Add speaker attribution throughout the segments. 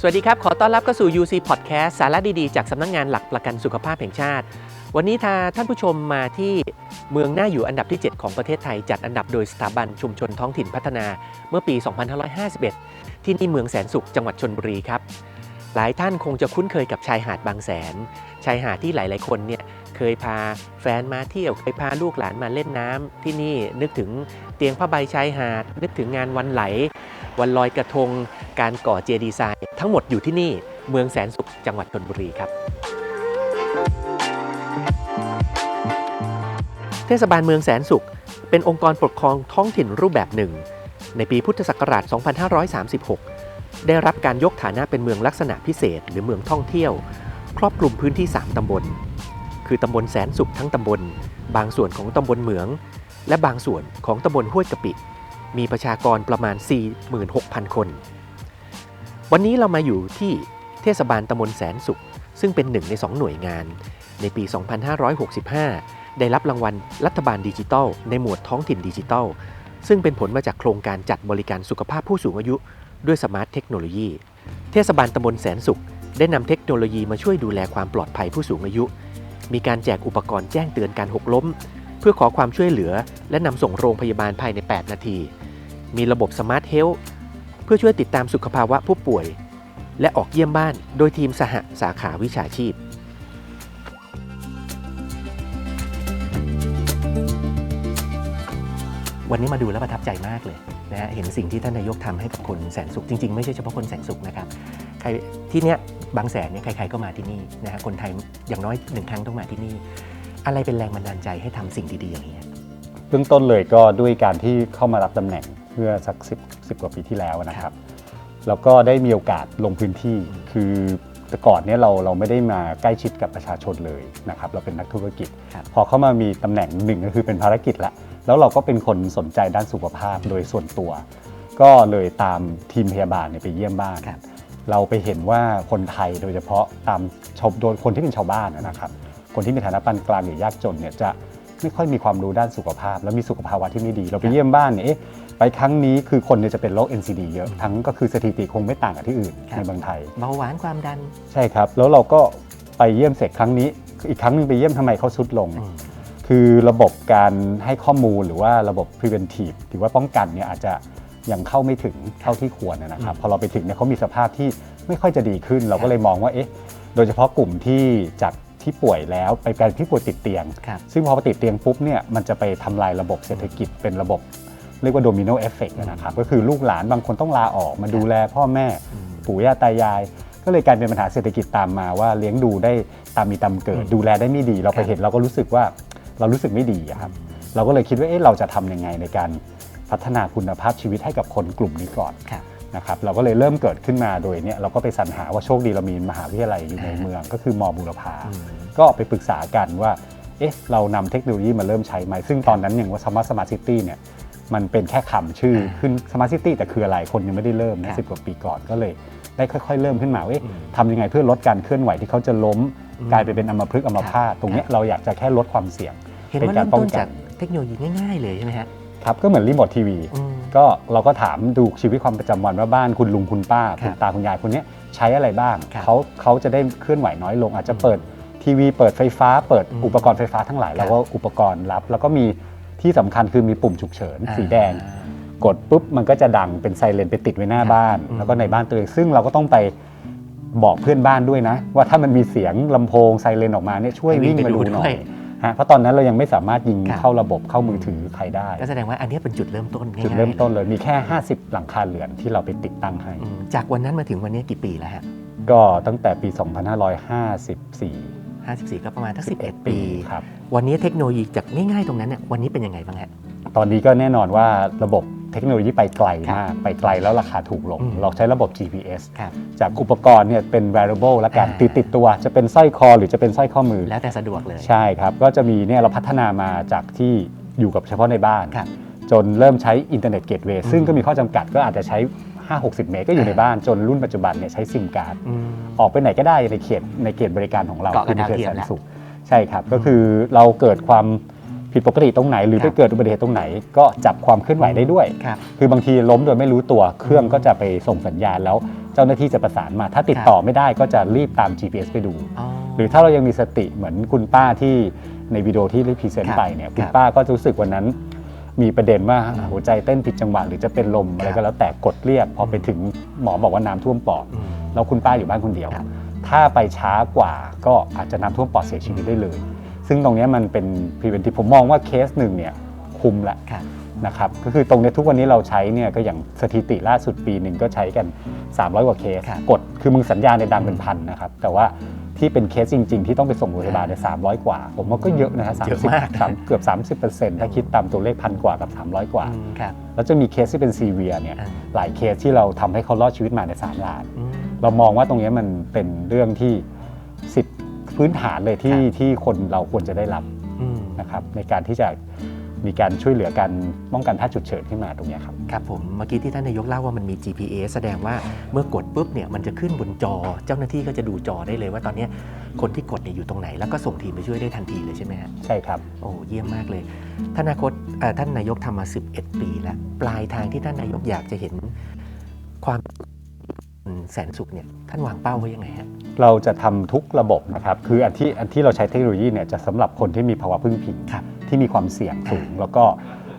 Speaker 1: สวัสดีครับ ขอต้อนรับเข้าสู่ UC Podcast สาระดีๆ จากสำนักงงานหลักประกันสุขภาพแห่งชาติ วันนี้ถ้าท่านผู้ชมมาที่เมืองน่าอยู่อันดับที่ 7 ของประเทศไทย จัดอันดับโดยสถาบันชุมชนท้องถิ่นพัฒนาเมื่อปี 2551 ที่นี่เมืองแสนสุขจังหวัดชนบุรีครับ หลายท่านคงจะคุ้นเคยกับชายหาดบางแสน ชายหาดที่หลายๆคนเนี่ยเคยพาแฟนมาเที่ยวเคยพาลูกหลานมาเล่นน้ำที่นี่นึกถึงเตียงผ้าใบชายหาดนึกถึงงานวันไหล วันลอยกระทง การก่อเจดีย์ทรายทั้งหมดอยู่ที่นี่เมืองแสนสุขจังหวัดชนบุรีครับ เทศบาลเมืองแสนสุข เป็นองค์กรปกครองท้องถิ่นรูปแบบหนึ่ง ในปีพุทธศักราช 2536 ได้รับการยกฐานะเป็นเมืองลักษณะพิเศษ หรือเมืองท่องเที่ยว ครอบคลุมพื้นที่ 3 ตำบล คือตำบลแสนสุขทั้งตำบล บางส่วนของตำบลเหมือง และบางส่วนของตำบลห้วยกะปิ มีประชากรประมาณ 46,000 คน วันนี้เรามาอยู่ที่เทศบาลตำบลแสนสุข ซึ่งเป็นหนึ่งใน 2 หน่วยงาน ในปี 2565 ได้รับรางวัลรัฐบาลดิจิทัล ในหมวดท้องถิ่นดิจิทัล ซึ่งเป็นผลมาจากโครงการจัดบริการสุขภาพผู้สูงอายุ ด้วยสมาร์ทเทคโนโลยี เทศบาลตำบลแสนสุข ได้นำเทคโนโลยีมาช่วยดูแลความปลอดภัยผู้สูงอายุ มีการแจกอุปกรณ์แจ้งเตือนการหกล้ม เพื่อขอความช่วยเหลือ และนำส่งโรงพยาบาลภายใน 8 นาที มีระบบสมาร์ทเฮลท์เพื่อช่วยติดตามสุขภาวะผู้ป่วย และออกเยี่ยมบ้านโดยทีมสหสาขาวิชาชีพ วันนี้มาดูแล้วประทับใจมากเลยนะฮะเห็นสิ่งที่ท่านนายกทำให้กับคนแสนสุขจริง ๆ ไม่ใช่เฉพาะคนแสนสุขนะครับใครที่เนี้ยบางแสนเนี่ยใครๆก็มาที่นี่นะฮะคนไทยอย่างน้อยหนึ่งครั้งต้องมาที่นี่ อะไรเป็นแรงบันดาลใจให้ทำสิ่งดีๆอย่างนี้ย
Speaker 2: เบื้องต้นเลยก็ด้วยการที่เข้ามารับตำแหน่งเมื่อสักสิบสิบกว่าปีที่แล้วนะครับ แล้วก็ได้มีโอกาสลงพื้นที่ คือแต่ก่อนเนี่ยเราเราไม่ได้มาใกล้ชิดกับประชาชนเลยนะครับ เราเป็นนักธุรกิจ
Speaker 1: ครับ
Speaker 2: พอเข้ามามีตำแหน่งหนึ่งก็คือเป็นภารกิจละ แล้วเราก็เป็นคนสนใจด้านสุขภาพโดยส่วนตัว ก็เลยตามทีมพยาบาลเนี่ยไปเยี่ยมบ้าน
Speaker 1: ครับ
Speaker 2: เราไปเห็นว่าคนไทยโดยเฉพาะตามชาวโดยคนที่เป็นชาวบ้านนะครับ คนที่มีฐานะปานกลางหรือยากจนเนี่ยจะไม่ค่อยมีความรู้ด้านสุขภาพ แล้วมีสุขภาวะที่ไม่ดี เราไปเยี่ยมบ้านเนี่ยเอ๊ะไปครั้งนี้คือคนเนี่ยจะเป็นโรค NCD เยอะทั้งก็คือสถิติคงไม่ต่างกับที่อื่น
Speaker 1: ครับ
Speaker 2: ในเมืองไทย
Speaker 1: เบาหวานความดัน
Speaker 2: ใช่ครับ แล้วเราก็ไปเยี่ยมเสร็จครั้งนี้ อีกครั้งหนึงไปเยี่ยมทำไมเขาสุดลง
Speaker 1: อืม
Speaker 2: คือระบบการให้ข้อมูลหรือว่าระบบ preventive หรือว่าป้องกันเนี่ยอาจจะยังเข้าไม่ถึงเท่าที่ควรนะครับ
Speaker 1: อืม
Speaker 2: พอเราไปถึงเนี่ยเขามีสภาพที่ไม่ค่อยจะดีขึ้น เราก็เลยมองว่าเอ๊ะโดยเฉพาะกลุ่มที่จาก ที่ป่วยแล้วไปกลายเป็นที่ป่วยติดเตียง
Speaker 1: ครับ
Speaker 2: ซึ่งพอไปติดเตียงปุ๊บเนี่ยมันจะไปทำลายระบบเศรษฐกิจเป็นระบบ เรียกว่าโดมิโนเอฟเฟกต์นะครับก็คือลูกหลานบางคนต้องลาออกมาดูแลพ่อแม่
Speaker 1: อืม
Speaker 2: ปู่ย่าตายาย ก็เลยกลายเป็นปัญหาเศรษฐกิจตามมาว่าเลี้ยงดูได้ตามมีตามเกิด
Speaker 1: อืม
Speaker 2: ดูแลได้ไม่ดี เราไป
Speaker 1: ครับ
Speaker 2: เห็นเราก็รู้สึกว่าเรารู้สึกไม่ดีอะครับเราก็เลยคิดว่าเอ๊ะเราจะทำยังไงในการพัฒนาคุณภาพชีวิตให้กับคนกลุ่มนี้ก่อน
Speaker 1: ครับ
Speaker 2: นะครับเราก็เลยเริ่มเกิดขึ้นมาโดยเนี่ยเราก็ไปสรรหาว่าโชคดีเรามีมหาวิทยาลัยอยู่ใน
Speaker 1: อ่า
Speaker 2: เมือง ก็คือมอบุรพา
Speaker 1: อืม
Speaker 2: ก็ไปปรึกษากันว่าเอ๊ะเรานำเทคโนโลยีมาเริ่มใช้ไหมซึ่งตอนนั้นอย่างว่าสมาร์ทสมาร์ทซิตี้เนี่ยมันเป็นแค่คำชื่อ
Speaker 1: อ่า
Speaker 2: ขึ้นสมาร์ทซิตี้แต่คืออะไรคนยังไม่ได้เริ่ม
Speaker 1: ครั
Speaker 2: นะ
Speaker 1: บ
Speaker 2: สิบกว่าปีก่อนก็เลยได้ค่อยๆ เริ่มขึ้นมาว่าเอ๊ะ
Speaker 1: อืม
Speaker 2: ทำยังไงเพื่อลดการเคลื่อนไหวที่เขาจะล้ม
Speaker 1: อืม
Speaker 2: กลายไปเป็นอัมพฤกษ์อัมพาต
Speaker 1: ครับ
Speaker 2: ตรงเนี้ยเราอยากจะแค่ลดความเสี่ยง
Speaker 1: เห็น
Speaker 2: เป็น
Speaker 1: ว่า
Speaker 2: การ
Speaker 1: เริ่ม
Speaker 2: ป้อ
Speaker 1: ต้
Speaker 2: ง
Speaker 1: น
Speaker 2: กั
Speaker 1: จานกเทคโนโลยีง่ายๆเลยใช่ไหมฮะ
Speaker 2: ครับก็เหมือนรีโมททีวี
Speaker 1: อืม
Speaker 2: ก็เราก็ถามดูชีวิตความประจำวันว่าบ้านคุณลุงคุณป้า
Speaker 1: ครับ
Speaker 2: คุณตาคุณยายคนเนี้ยใช้อะไรบ้าง
Speaker 1: ครับ
Speaker 2: เขาเขาจะได้เคลื่อนไหวน้อยลง อาจจะ
Speaker 1: อืม
Speaker 2: เปิดทีวี เปิดไฟฟ้า เปิด
Speaker 1: อืม
Speaker 2: อุปกรณ์ไฟฟ้าทั้งหลาย
Speaker 1: ครับ
Speaker 2: เราก็อุปกรณ์รับ แล้วก็มีที่สำคัญคือมีปุ่มฉุกเฉิน
Speaker 1: อ่า
Speaker 2: สีแดงกดปุ๊บมันก็จะดังเป็นไซเรนไปติดไว้หน้า
Speaker 1: ครับ
Speaker 2: บ้าน
Speaker 1: อืม
Speaker 2: แล้วก็ในบ้านตัวเองซึ่งเราก็ต้องไปบอกเพื่อนบ้านด้วยนะ ว่าถ้ามันมีเสียงลำโพงไซเรนออกมาเนี่ยช่วย
Speaker 1: ให้วิ่
Speaker 2: วิ่
Speaker 1: ง
Speaker 2: ง
Speaker 1: ไป
Speaker 2: มา
Speaker 1: ดู
Speaker 2: ดูหน่อ
Speaker 1: ด้วยย
Speaker 2: ฮะ เพราะตอนนั้นเรายังไม่สามารถยิง
Speaker 1: ครับ
Speaker 2: เข้าระบบเข้ามือถือใครได้
Speaker 1: ก็แสดงว่าอันเนี้ยเป็นจุดเริ่มต้นง่ายๆ
Speaker 2: จุดเริ่มต้นเลยมีแค่ 50 หลังคาเรือนที่เราไปติดตั้งให้
Speaker 1: อืมจากวันนั้นมาถึงวันนี้กี่ปีแล้วฮะ
Speaker 2: ก็ตั้งแต่ปี 2554
Speaker 1: 54 ก็ประมาณทั้ง11 ปี
Speaker 2: ครับ
Speaker 1: วันนี้เทคโนโลยีจากง่ายๆตรงนั้นเนี่ยวันนี้เป็นยังไงบ้างฮะ
Speaker 2: ตอนนี้ก็แน่นอนว่าระบบ เทคโนโลยีไปไกล
Speaker 1: ครับ
Speaker 2: มากไปไกลแล้วราคาถูกลง
Speaker 1: อืม
Speaker 2: เราใช้ระบบ GPS
Speaker 1: ครับ
Speaker 2: จากอุปกรณ์เนี่ยเป็น variable และการ
Speaker 1: อ่า
Speaker 2: ติดติดตัวจะเป็นสร้อยคอหรือจะเป็นสร้อยข้อมือ
Speaker 1: แล้วแต่สะดวกเลย
Speaker 2: ใช่ครับ ก็จะมีเนี่ยเราพัฒนามาจากที่อยู่กับเฉพาะในบ้าน
Speaker 1: ครับ
Speaker 2: จนเริ่มใช้อินเทอร์เน็ตเกตเวย์
Speaker 1: อืม
Speaker 2: ซึ่งก็มีข้อจำกัดก็อาจจะใช้ 5-60 เมตรก็อยู่ใน
Speaker 1: อ่า
Speaker 2: บ้านจนรุ่นปัจจุบันเนี่ยใช้ซิมการ์ด
Speaker 1: อืม
Speaker 2: ออกไปไหนก็ได้ในเขตในเขตบริการของเรา
Speaker 1: เกาะกับ
Speaker 2: ในเขต
Speaker 1: ดาวเทียม
Speaker 2: แสน
Speaker 1: แล้ว
Speaker 2: สุขใช่ครับก็คือเราเกิดความ ผิดปกติตรงไหน หรือ
Speaker 1: ครั
Speaker 2: ไป
Speaker 1: บ
Speaker 2: เกิดอุบัติเหตุตรงไหน ก็จับความเคลื่อนไหวได้ด้วย
Speaker 1: ครับ
Speaker 2: คือบางทีล้มโดยไม่รู้ตัวเครื่องก็จะไปส่งสัญญาณแล้วเจ้าหน้าที่จะประสานมา ถ้าติดต่อไม่ได้ก็จะรีบตาม GPS ไปดู
Speaker 1: อ๋อ
Speaker 2: หรือถ้าเรายังมีสติเหมือนคุณป้าที่ในวิดีโอที่ได้พรีเซน
Speaker 1: ครั
Speaker 2: ต์
Speaker 1: บ
Speaker 2: ไปเนี่ยคุ
Speaker 1: ค
Speaker 2: ณ
Speaker 1: รับ
Speaker 2: ป้าก็จะรู้สึกวันนั้นมีประเด็นว่า
Speaker 1: อืม
Speaker 2: หัวใจเต้นผิดจังหวะหรือจะเป็นลมอะไร
Speaker 1: ครั
Speaker 2: ก็
Speaker 1: บ
Speaker 2: แล้วแต่กดเรียกพอไปถึงหมอบอกว่าน้ำท่วมปอด
Speaker 1: อืม
Speaker 2: แล้วคุณป้าอยู่บ้านคนเดียว
Speaker 1: ครับ
Speaker 2: ถ้าไปช้ากว่าก็อาจจะน้ำท่วมปอดเสียชีวิตได้เลย ซึ่งตรงเนี้ยมันเป็น preventive ผมมองว่าเคสหนึ่งเนี่ยคุมละ
Speaker 1: ครับ
Speaker 2: นะครับก็คือตรงเนี้ยทุกวันนี้เราใช้เนี่ยก็อย่างสถิติล่าสุดปีหนึ่งก็ใช้กัน 300 กว่าเคส
Speaker 1: ครับ
Speaker 2: กดคือมึงสัญญาณในยดังเป็นพันนะครับ แต่ว่าที่เป็นเคสจริง ๆ ที่ต้องไปส่งโรงพยาบาลเนี่ยสามกว่า ผมว่าก็เยอะนะฮะสาม
Speaker 1: เยอะ
Speaker 2: สิบ
Speaker 1: มาก
Speaker 2: สามเกือบ 30%ถ้าคิดตามตัวเลขพันกว่ากับ 300 กว่า
Speaker 1: อืมครับ
Speaker 2: แล้วจะมีเคสที่เป็นซีเวียเนี่ย
Speaker 1: อ่า
Speaker 2: หลายเคสที่เราทำให้เขารอดชีวิตมาใน3ล้าน
Speaker 1: อืม
Speaker 2: เรามองว่าตรงเนี้ยมันเป็นเรื่องที่สิทธิ พื้นฐานเลยที่
Speaker 1: ครับ
Speaker 2: ที่คนเราควรจะได้รับ
Speaker 1: อืม
Speaker 2: นะครับในการที่จะมีการช่วยเหลือการป้องกันแพทย์ฉุกเฉินขึ้นมาตรงเนี้ยครับ
Speaker 1: ครับผมเมื่อกี้ที่ท่านนายกเล่าว่ามันมี GPS แสดงว่าเมื่อกดปุ๊บเนี่ยมันจะขึ้นบนจอ เจ้าหน้าที่ก็จะดูจอได้เลยว่าตอนเนี้ยคนที่กดเนี่ยอยู่ตรงไหน แล้วก็ส่งทีมไปช่วยได้ทันทีเลยใช่ไหมฮะ
Speaker 2: ใช่ครับ
Speaker 1: โอ้เยี่ยมมากเลยท่านอนาคตเอ่อท่านนายกทำมา 11 ปีแล้ว ปลายทางที่ท่านนายกอยากจะเห็นความ แสนสุขเนี่ยท่านวางเป้าไว้ยังไงฮะ
Speaker 2: เราจะทำทุกระบบนะครับ คืออันที่อันที่เราใช้เทคโนโลยีเนี่ยจะสำหรับคนที่มีภาวะพึ่งพิง
Speaker 1: ครับ
Speaker 2: ที่มีความเสี่ยงสูง แล้วก็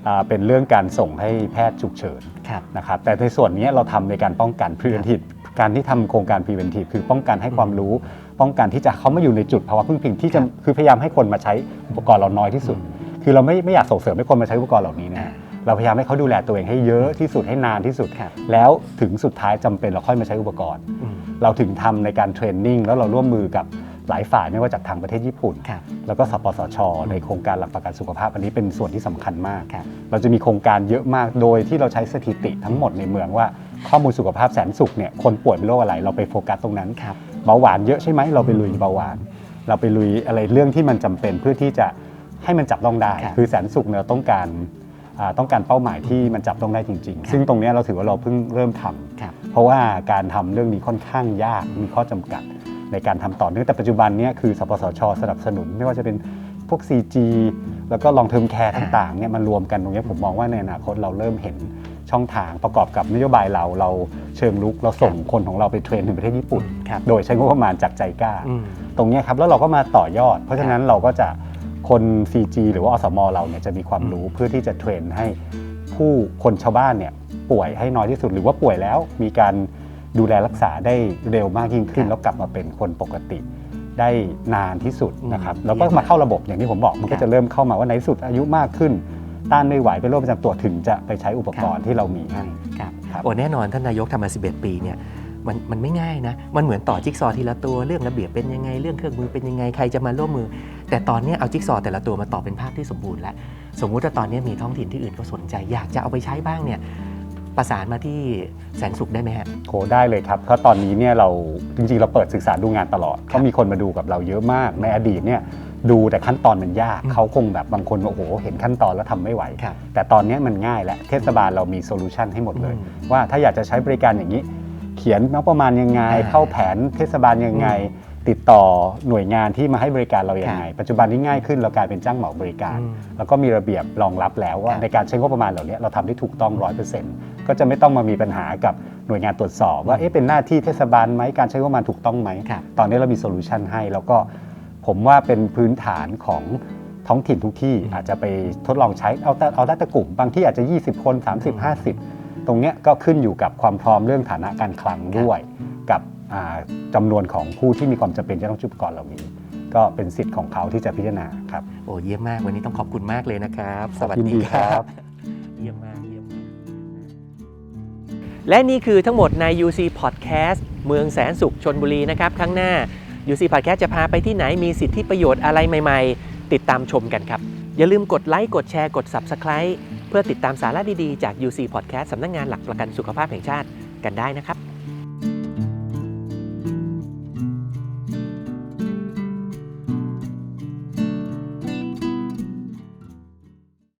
Speaker 2: อ่าเป็นเรื่องการส่งให้แพทย์ฉุกเฉิน
Speaker 1: ครับ
Speaker 2: นะครับแต่ในส่วนนี้เราทำในการป้องกัน preventive การที่ทำโครงการ preventive คือป้องกันให้ความรู้ ป้องกันที่จะเขามาอยู่ในจุดภาวะพึ่งพิงที่จะ
Speaker 1: ครับ
Speaker 2: คือพยายามให้คนมาใช้อุปกรณ์เราน้อยที่สุด คือเราไม่ไม่อยากส่งเสริมให้คนมาใช้อุปกรณ์เหล่านี้นะ
Speaker 1: อ่า
Speaker 2: เราพยายามให้เขาดูแลตัวเองให้เยอะที่สุดให้นานที่สุด
Speaker 1: ครับ
Speaker 2: แล้วถึงสุดท้ายจำเป็นเราค่อยมาใช้อุปกรณ์
Speaker 1: อืม
Speaker 2: เราถึงทำในการเทรนนิ่งแล้วเราร่วมมือกับหลายฝ่ายไม่ว่าจากทางประเทศญี่ปุ่น
Speaker 1: ครับ
Speaker 2: แล้วก็สปสช ในโครงการหลักประกันสุขภาพอันนี้เป็นส่วนที่สำคัญมาก
Speaker 1: ครับ
Speaker 2: เราจะมีโครงการเยอะมากโดยที่เราใช้สถิติทั้งหมดในเมืองว่าข้อมูลสุขภาพแสนสุขเนี่ยคนป่วยเป็นโรคอะไร เราไปโฟกัสตรงนั้น
Speaker 1: ครับ
Speaker 2: เบาหวานเยอะใช่ไหมเราไปลุยเบาหวาน เราไปลุยอะไรเรื่องที่มันจำเป็นเพื่อที่จะให้มันจับต้องได้
Speaker 1: ครับ
Speaker 2: คือแสนสุขเนี่ยต้องการอ่า ต้องการเป้าหมายที่มันจับต้องได้จริง ๆ ซึ่งตรงเนี้ยเราถือว่าเราเพิ่งเริ่มทำ
Speaker 1: ครับ
Speaker 2: เพราะว่าการทำเรื่องนี้ค่อนข้างยากมีข้อจำกัดในการทำต่อเนื่องแต่ปัจจุบันเนี้คือสปสช สนับสนุนไม่ว่าจะเป็นพวก CG แล้วก็ลองเทอมแคร์ต่างๆเนี่ยมันรวมกันตรงเนี้ยผมมองว่าในอนาคตเราเริ่มเห็นช่องทางประกอบกับนโยบายเราเราเชิงลุกเราส่งคนของเราไปเทรนถึงประเทศญี่ปุ่น
Speaker 1: ครับ
Speaker 2: โดยใช้งบประมาณจากใจกล้า
Speaker 1: อืม
Speaker 2: ตรงเนี้ยครับแล้วเราก็มาต่อยอด เพราะฉะนั้นเราก็จะ คน CG หรือว่าอสมเราเนี่ยจะมีความรู้เพื่อที่จะเทรนให้ผู้คนชาวบ้านเนี่ยป่วยให้น้อยที่สุดหรือว่าป่วยแล้วมีการดูแลรักษาได้เร็วมากยิ่งขึ้น
Speaker 1: ครับ
Speaker 2: แล้วกลับมาเป็นคนปกติได้นานที่สุดนะครับ
Speaker 1: อืม
Speaker 2: แล้วก็มาเข้าระบบอย่างที่ผมบอกมัน
Speaker 1: ครั
Speaker 2: ก็
Speaker 1: บ
Speaker 2: จะเริ่มเข้ามาว่าในที่สุดอายุมากขึ้น ต้านไม่ไหวเป็นโรคประจำตัวถึงจะไปใช้อุปกรณ์ที่เรามีให้
Speaker 1: ครับ
Speaker 2: ครับ
Speaker 1: โอ้แน่นอนท่านนายกทำมา 11 ปีเนี่ย มันมันไม่ง่ายนะ มันเหมือนต่อจิ๊กซอว์ทีละตัวเรื่องระเบียบเป็นยังไงเรื่องเครื่องมือเป็นยังไงใครจะมาร่วมมือ แต่ตอนเนี้ยเอาจิ๊กซอว์แต่ละตัวมาต่อเป็นภาพที่สมบูรณ์แล้วสมมุติว่าตอนเนี้ยมีท้องถิ่นที่อื่นเขาสนใจ อยากจะเอาไปใช้บ้างเนี่ยประสานมาที่แสนสุขได้ไหมฮะ
Speaker 2: โหได้เลยครับเพราะตอนนี้เนี่ยเราจริงๆ เราเปิดศึกษาดูงานตลอดเขามีคนมาดูกับเราเยอะมาก ในอดีตเนี่ยดูแต่ขั้นตอนมันยาก
Speaker 1: อืม
Speaker 2: เขาคงแบบบางคนโอ้โห เห็นขั้นตอนแล้วทำไม่ไหว
Speaker 1: ครับ
Speaker 2: แต่ตอนนี้มันง่ายแล้วเทศบาลเรามีโซลูชันให้หมดเลย
Speaker 1: อืม
Speaker 2: ว่าถ้าอยากจะใช้บริการอย่างนี้ เขียนงบประมาณยังไง
Speaker 1: อ่า
Speaker 2: เข้าแผนเทศบาลยังไง ติดต่อหน่วยงานที่มาให้บริการเรายังไง ปัจจุบันนี้ง่ายขึ้นเรากลายเป็นจ้างเหมาบริการ
Speaker 1: อืม
Speaker 2: แล้วก็มีระเบียบรองรับแล้วว่า
Speaker 1: ครับ
Speaker 2: ในการใช้งบประมาณเหล่านี้เราทำได้ถูกต้องร้อยเปอร์เซ็นต์ก็จะไม่ต้องมามีปัญหากับหน่วยงานตรวจสอบ ว่าเอ๊ะเป็นหน้าที่เทศบาลไหมการใช้งบประมาณถูกต้องไหม
Speaker 1: ครับ
Speaker 2: ตอนนี้เรามีโซลูชันให้แล้วก็ผมว่าเป็นพื้นฐานของท้องถิ่นทุกที่
Speaker 1: อืม
Speaker 2: อาจจะไปทดลองใช้เอาแต่เอาแต่แต่กลุ่ม บางที่อาจจะ 20 คน 30 50 ตรงเนี้ยก็ขึ้นอยู่กับความพร้อมเรื่องฐานะการคลังด้วยกับอ่าจำานวนของผู้ที่มีความจำเป็นจะต้องชุบก่อนเหล่านี้ ก็เป็นสิทธิ์ของเขาที่จะพิจารณาครับ
Speaker 1: โอ้เยี่ยมมากวันนี้ต้องขอบคุณมากเลยนะครับ สวัส
Speaker 2: ยิน
Speaker 1: ดี
Speaker 2: ดี
Speaker 1: ค
Speaker 2: ครั
Speaker 1: รับบเยี่ยมมากเยี่ยมมากและนี่คือทั้งหมดใน UC Podcast เมืองแสนสุขชนบุรีนะครับข้างหน้า UC Podcast จะพาไปที่ไหนมีสิทธิประโยชน์อะไรใหม่ ๆ ติดตามชมกันครับ อย่าลืมกดไลค์กดแชร์กด Subscribe เพื่อติดตามสาระดี ๆ จาก UC Podcast สำนักงงานหลักประกันสุขภาพแห่งชาติกันได้นะครับ